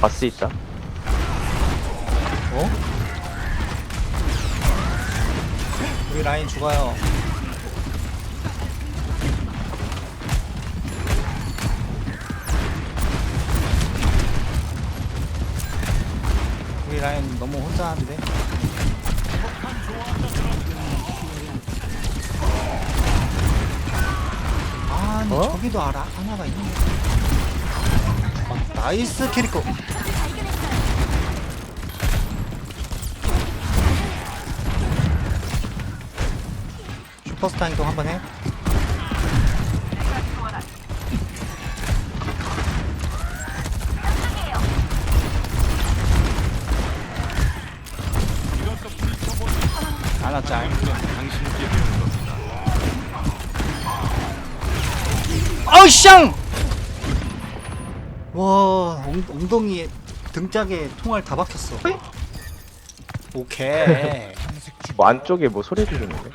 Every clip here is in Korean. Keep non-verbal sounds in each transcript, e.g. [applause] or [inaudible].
바스 있다. 어? 우리 라인 죽어요. 우리 라인 너무 혼자 하는데. 아니 어? 저기도 알아 하나가 있네. 아, 나이스 캐리커. 슈퍼스타 행동 한번 해. 하나 짤. 아우 쌍! 와 엉, 엉덩이에 등짝에 총알 다 박혔어. 오케이. [laughs] 뭐 안쪽에 뭐 소리 들리는데?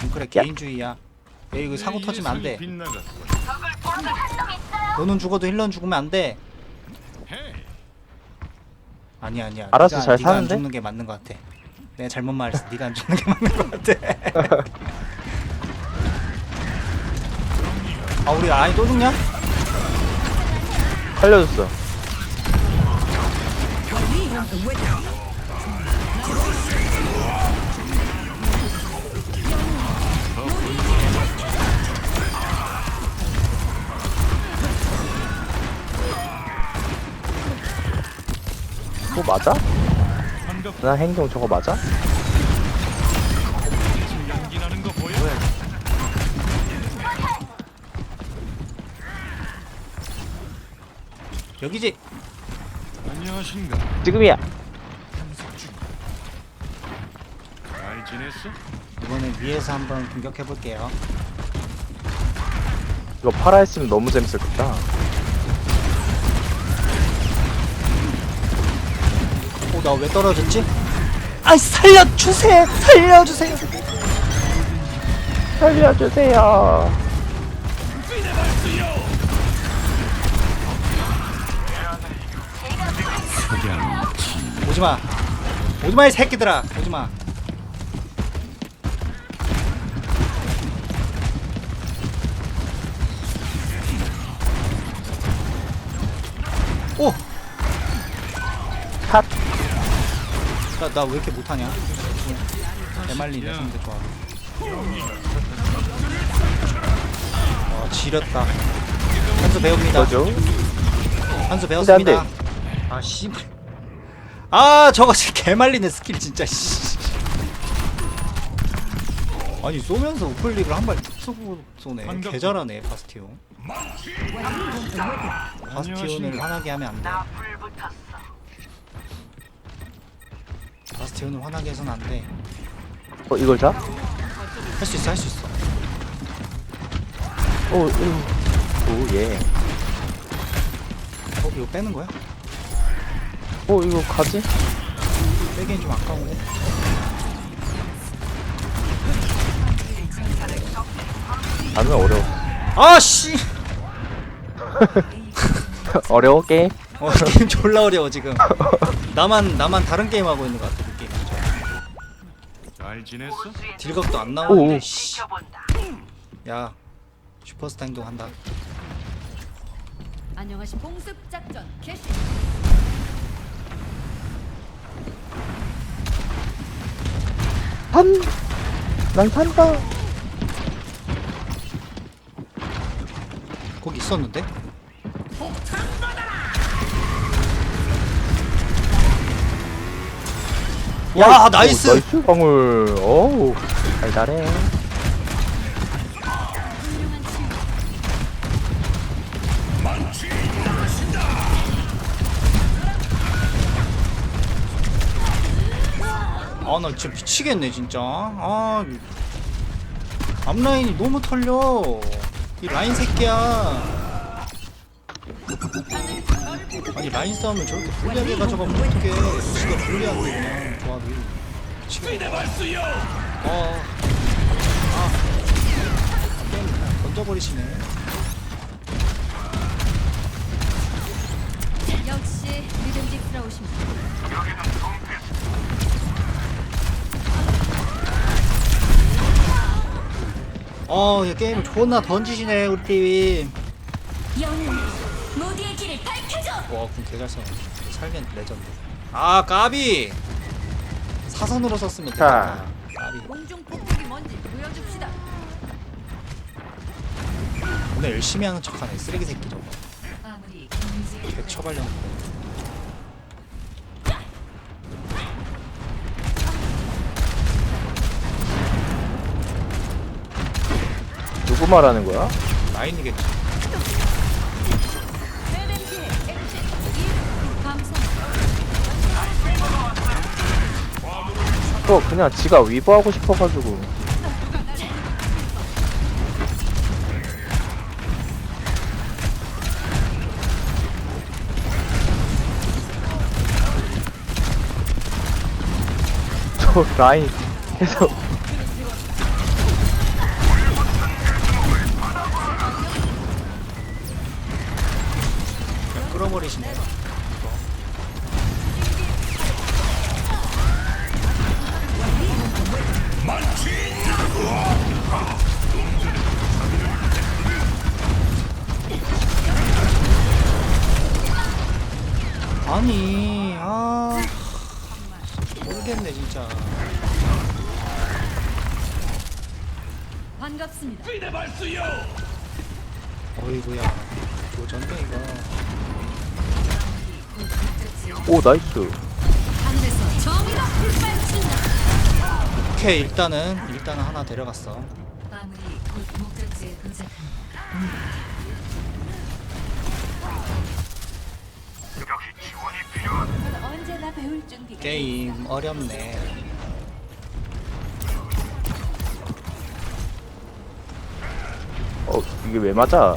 좀 그래 개인주의야. 야 이거 사고 터지면 안 돼. 너는 죽어도 힐러는 죽으면 안 돼. 아니야 아니야. 알아서 네가, 잘 네가 안 사는데? 죽는 게 맞는 것 같아. 내가 잘못 말했어. 네가 안 죽는 게 맞는 것 같아. [laughs] 아 우리 아이 또 죽냐? 살려줬어. 그거 맞아? 나 행동 저거 맞아? 여기지. 안녕하신가? 지금이야. 잘 지냈어? 이번엔 위에서 한번 공격해 볼게요. 이거 팔아 했으면 너무 재밌었겠다. 어, 나 왜 떨어졌지? 아, 살려주세요! 살려주세요! 살려주세요. 오지마! 오지마, 이 새끼들아! 오지마! 오! 컷. 나, 나 왜 이렇게 못하냐? 대말리네, 상대 좋아. 어, 지렸다. 한수 배웁니다. 뭐죠? 한수 안 배웠습니다. 돼. 아 씨. 아 저거 진짜 개말리네 스킬 진짜 씨. 아니 쏘면서 우클릭을 한 발 쏘고 쏘네. 개 잘하네 바스티온. 바스티온을 화나게 하면 안 돼. 바스티온을 화나게 해서는 안 돼. 어 이걸 자? 할수 있어 할 수 있어. 오, 오, 오 예. 어 이거 빼는 거야? 오 이거 가지? 빼기엔 좀 아까운데. 나는 어려워. 아 씨. [laughs] 어려워 게임? 어 [laughs] 게임 졸라 어려워 지금. 나만 나만 다른 게임 하고 있는 것 같아 느낌. 잘 지냈어? 딜각도 안 나오는데 오. 씨. 야 슈퍼스타 행동한다 안녕하신 봉습 작전 개시 산! 난 산다! 거기 있었는데? 와 나이스! 오, 나이스 방울. 어우, 달달해. 아 나 진짜 미치겠네 진짜. 아 앞라인이 너무 털려. 이 라인 새끼야. 아니 라인 싸움을 저렇게 불리하게 가져가면 어떡해. 지가 불리한데 그냥. 조합이. 미치겠네. 어. 아. 그냥 던져버리시네. 따라오십니다. 어, 이 게임을 존나 던지시네 우리 팀. 영웅 모두의 길을 밝혀줘. 와, 군 개잘 써. 살면 레전드. 아, 까비. 사선으로 썼으면 자. 됐다. 까비. 공중 폭격이 뭔지 보여줍시다. 오늘 열심히 하는 척하네. 쓰레기 새끼 저거. 아무리 경제 개 처발려 놓고. 말하는 거야? 라인이겠지. 또 그냥 지가 위버하고 싶어가지고 [laughs] 저 라인 계속 그냥 끌어버리시네. 아니, 아. 모르겠네, 진짜. 반갑습니다. 어이구야. 조전병이가. 오 나이스. 오케이, 일단은, 일단은 하나 데려갔어. 게임 어렵네. 어 이게 왜 맞아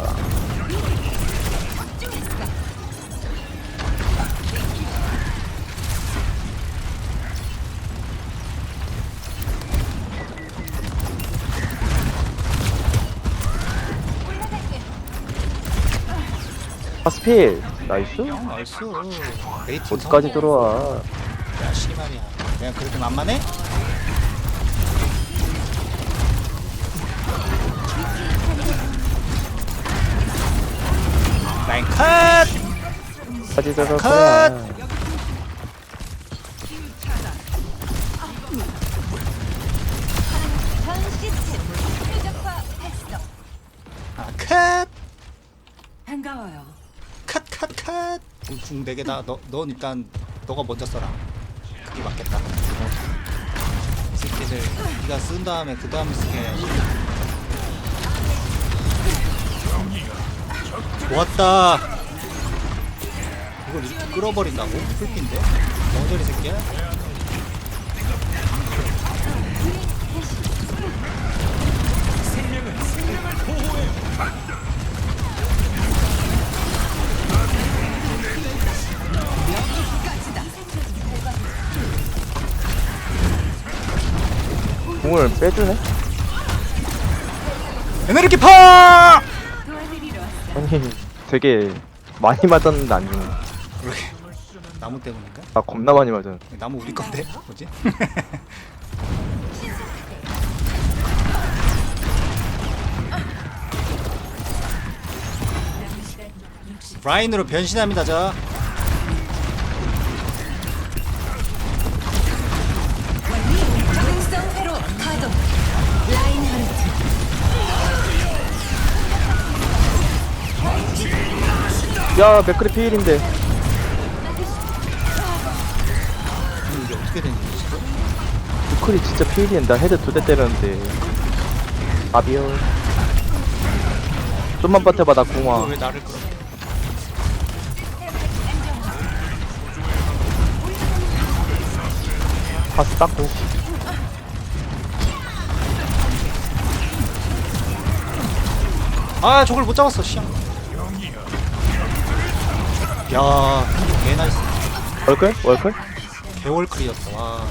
스필 나이스 나이스. 레이팅 어디까지 들어와 야, 씨말이야. 그냥 그렇게 만만해? 라인 컷! 까지 전 시스템 최적화했어. 아, 컷! 반가워요. 컷, 컷, 컷! 궁 4개다. 너, 넌 일단, 너가 먼저 써라. 그게 맞겠다. 이 새끼들, 네가 쓴 다음에 그 다음에 쓰게. 좋았다! 이걸 이렇게 끌어버린다고? 풀핀데? 너저리 새끼야? 공을 빼주네 에너지 파! 아니 되게 많이 맞았는데 안 죽네 그러게. 나무 때문인가? 아 겁나 많이 맞았 나무 우리 건데? 뭐지? [laughs] 라인으로 변신합니다, 저. 야 맥크리 피일인데 이게 어떻게 된 일이지? 맥크리 진짜 피일이야 나 헤드 두 대 때렸는데 아비요 좀만 버텨봐 나 이거 공화 왜 나를 끌어? 파스 닦고 아, 저걸 못 잡았어, 씨. 야, 개 나이스. 월클? 월클? 개월클이었어. 와.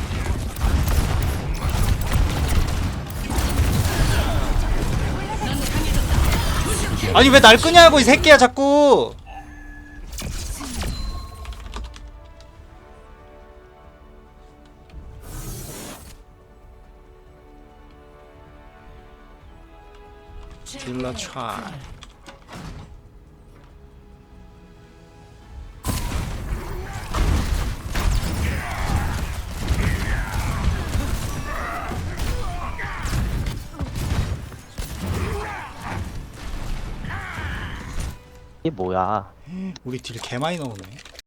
아니 왜 날 끄냐고 이 새끼야 자꾸. 딜러 차. 이게 뭐야 우리 딜 개 많이 넣으네.